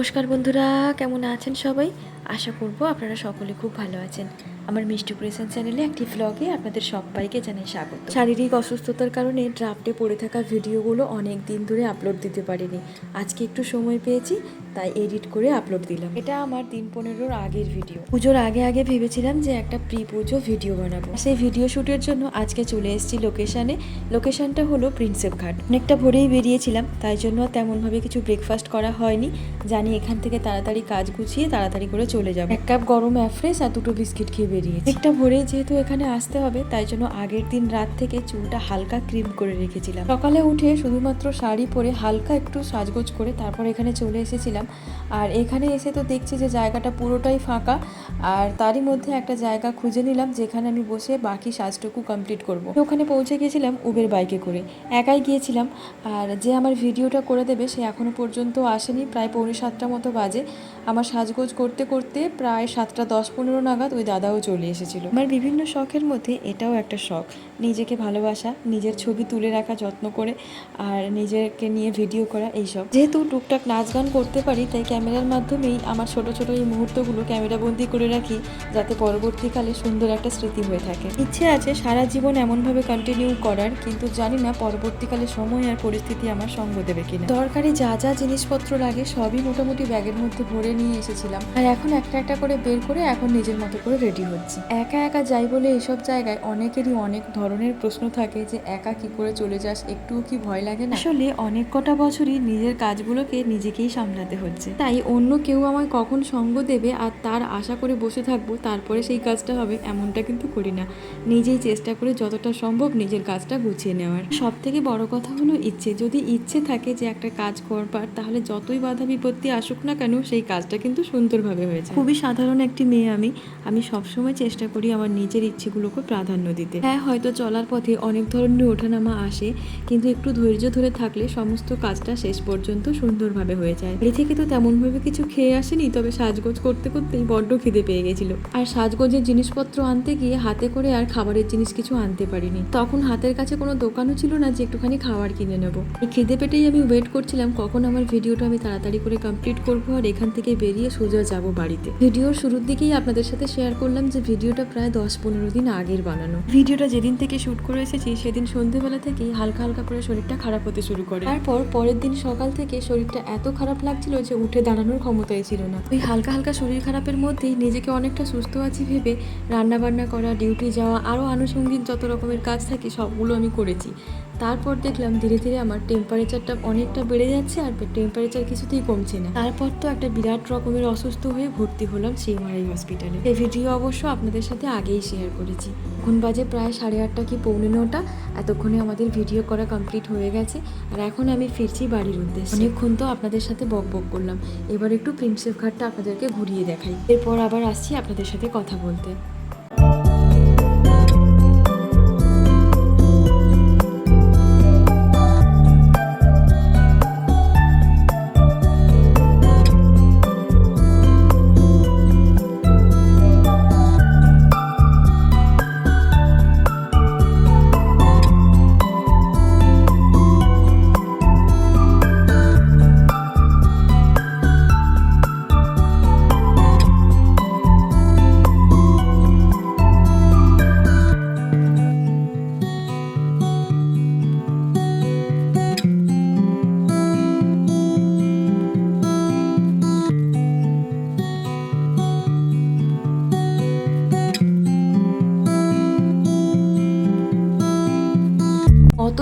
নমস্কার বন্ধুরা কেমন আছেন সবাই? আশা করব আপনারা সকলে খুব ভালো আছেন। আমার মিষ্টি ক্রিয়েশন চ্যানেলে একটি ভ্লগে আপনাদের সবাইকে জানাই স্বাগত। শারীরিক অসুস্থতার কারণে ড্রাফটে পড়ে থাকা ভিডিওগুলো অনেক দিন ধরে আপলোড দিতে পারিনি। আজকে একটু সময় পেয়েছি তাই এডিট করে আপলোড দিলাম। এটা আমার দিন পনেরোর আগের ভিডিও পুজোর আগে আগে ভেবেছিলাম যে একটা প্রি পুজো ভিডিও বানাবো। সেই ভিডিও শ্যুটের জন্য আজকে চলে এসেছি লোকেশানে লোকেশনটা হলো প্রিন্সেপ ঘাট। অনেকটা ভোরেই বেরিয়েছিলাম তাই জন্য আর তেমনভাবে কিছু ব্রেকফাস্ট করা হয়নি। জানি এখান থেকে তাড়াতাড়ি কাজ গুছিয়ে তাড়াতাড়ি করে চলে যাব। এক কাপ গরম অ্যাফ্রেশ আর দুটো বিস্কিট খেয়ে বেরিয়েছি। একটা ভোরে যেহেতু এখানে আসতে হবে, তাই জন্য আগের দিন রাত থেকে চুলটা হালকা ক্রিম করে রেখেছিলাম। সকালে উঠে শুধুমাত্র শাড়ি পরে হালকা একটু সাজগোজ করে তারপর এখানে চলে এসেছিলাম। আর এখানে এসে তো দেখছি যে জায়গাটা পুরোটাই ফাঁকা, আর তারই মধ্যে একটা জায়গা খুঁজে নিলাম, যেখানে আমি বসে বাকি সাজটুকু কমপ্লিট করব। ওখানে পৌঁছে গেছিলাম উবের বাইকে করে। একাই গিয়েছিলাম, আর যে আমার ভিডিওটা করে দেবে সে এখনও পর্যন্ত আসেনি, প্রায় পৌনে সাতটা মতো বাজে। আমার সাজগোজ করতে করতে প্রায় সাতটা দশ পনেরো নাগাদ ওই দাদাও চলে এসেছিল। আমার বিভিন্ন শখের মধ্যে এটাও একটা শখ। নিজেকে ভালোবাসা, নিজের ছবি তুলে রাখা, যত্ন করে, আর নিজেকে নিয়ে ভিডিও করা, এইসব। যেহেতু টুকটাক নাচ গান করতে পারি, তাই ক্যামেরার মাধ্যমেই আমার ছোট ছোট এই মুহূর্তগুলো ক্যামেরাবন্দি করে রাখি, যাতে পরবর্তীকালে সুন্দর একটা স্মৃতি হয়ে থাকে। ইচ্ছে আছে সারা জীবন এমনভাবে কন্টিনিউ করার, কিন্তু জানি না পরবর্তীকালে সময় আর পরিস্থিতি আমার সঙ্গ দেবে কিনা। দরকারি যা যা জিনিসপত্র লাগে, সবই মোটামুটি ব্যাগের মধ্যে ভরে নিয়ে এসেছিলাম। আর এখন একটা একটা করে বের করে এখন নিজের মতো করে রেডি হচ্ছে। একা একা যাই বলে এসব জায়গায় অনেকেরই অনেক ধরনের প্রশ্ন থাকে যে একা কি করে চলে যাস একটুও কি ভয় লাগে না? আসলে অনেক কটা বছরই নিজের কাজগুলোকে নিজেকেই সামলাতে হচ্ছে। তাই অন্য কেউ আমায় কখন সঙ্গ দেবে আর তার আশা করে বসে থাকব তারপরে সেই কাজটা হবে এমনটা কিন্তু করি না। নিজেই চেষ্টা করে যতটা সম্ভব নিজের কাজটা গুছিয়ে নেওয়ার। সব থেকে বড় কথা হলো ইচ্ছে। যদি ইচ্ছে থাকে যে একটা কাজ করবার তাহলে যতই বাধা বিপত্তি আসুক না কেন সেই কাজটা কিন্তু সুন্দরভাবে হয়েছে খুবই সাধারণ একটি মেয়ে আমি। আমি সবসময় চেষ্টা করি আমার নিজের ইচ্ছেগুলোকে প্রাধান্য দিতে। হ্যাঁ হয়তো চলার পথে অনেক ধরনের ওঠানামা আসে, কিন্তু একটু ধৈর্য ধরে থাকলে সমস্ত কাজটা শেষ পর্যন্ত সুন্দরভাবে হয়ে যায়। বাড়ি থেকে তো তেমনভাবে কিছু খেয়ে আসেনি, তবে সাজগোজ করতে করতেই বড্ড খিদে পেয়ে গেছিল। আর সাজগোজের জিনিসপত্র আনতে গিয়ে হাতে করে আর খাবারের জিনিস কিছু আনতে পারিনি। তখন হাতের কাছে কোনো দোকানও ছিল না যে একটুখানি খাবার কিনে নেব। এই খিদে পেটেই আমি ওয়েট করছিলাম, কখন আমার ভিডিওটা আমি তাড়াতাড়ি করে কমপ্লিট করব আর এখান থেকে বেরিয়ে সোজা যাব বাড়িতে। ভিডিওর শুরুর দিকেই আপনাদের সাথে শেয়ার করলাম যে ভিডিওটা প্রায় দশ পনেরো দিন আগের বানানো। ভিডিওটা যেদিন থেকে শ্যুট করে এসেছি সেদিন সন্ধেবেলা থেকেই হালকা হালকা করে শরীরটা খারাপ হতে শুরু করে। তারপর পরের দিন সকাল থেকে শরীরটা এত খারাপ লাগছিল যে উঠে দাঁড়ানোর ক্ষমতাই ছিল না। ওই হালকা হালকা শরীর খারাপের মধ্যেই নিজেকে অনেকটা সুস্থ আছি ভেবে রান্না বান্না করা ডিউটি যাওয়া আরও আনুষঙ্গিক যত রকমের কাজ থাকে সবগুলো আমি করেছি। তারপর দেখলাম ধীরে ধীরে আমার টেম্পারেচারটা অনেকটা বেড়ে যাচ্ছে আর টেম্পারেচার কিছুতেই কমছে না। তারপর তো একটা বিরাট রকমের অসুস্থ হয়ে ভর্তি হলাম সেই সিএমআরআই হসপিটালে এই ভিডিও অবশ্য আপনাদের সাথে আগেই শেয়ার করেছি। এখন বাজে প্রায় সাড়ে আটটা কি পৌনে নটা। এতক্ষণে আমাদের ভিডিও করা কমপ্লিট হয়ে গেছে। আর এখন আমি ফিরছি বাড়ির উদ্দেশ্যে। অনেকক্ষণ তো আপনাদের সাথে বক বক করলাম। এবার একটু প্রিন্সেপ ঘাটটা আপনাদেরকে ঘুরিয়ে দেখাই। এরপর আবার আসছি আপনাদের সাথে কথা বলতে।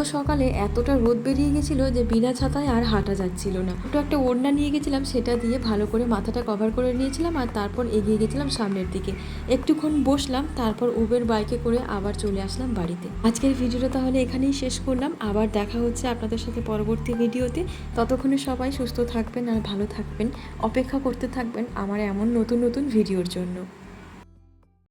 সকালে এতটা রোদ বেরিয়ে গেছিল যে বিনা ছাতায় আর হাঁটা যাচ্ছিল না। ওটা একটা ওড়না নিয়ে গেছিলাম, সেটা দিয়ে ভালো করে মাথাটা কভার করে নিয়েছিলাম আর তারপর এগিয়ে গেছিলাম সামনের দিকে। একটুক্ষণ বসলাম, তারপর উবের বাইকে করে আবার চলে আসলাম বাড়িতে। আজকের ভিডিওটা তাহলে এখানেই শেষ করলাম। আবার দেখা হচ্ছে আপনাদের সাথে পরবর্তী ভিডিওতে। ততক্ষণে সবাই সুস্থ থাকবেন আর ভালো থাকবেন। অপেক্ষা করতে থাকবেন আমার এমন নতুন নতুন ভিডিওর জন্য।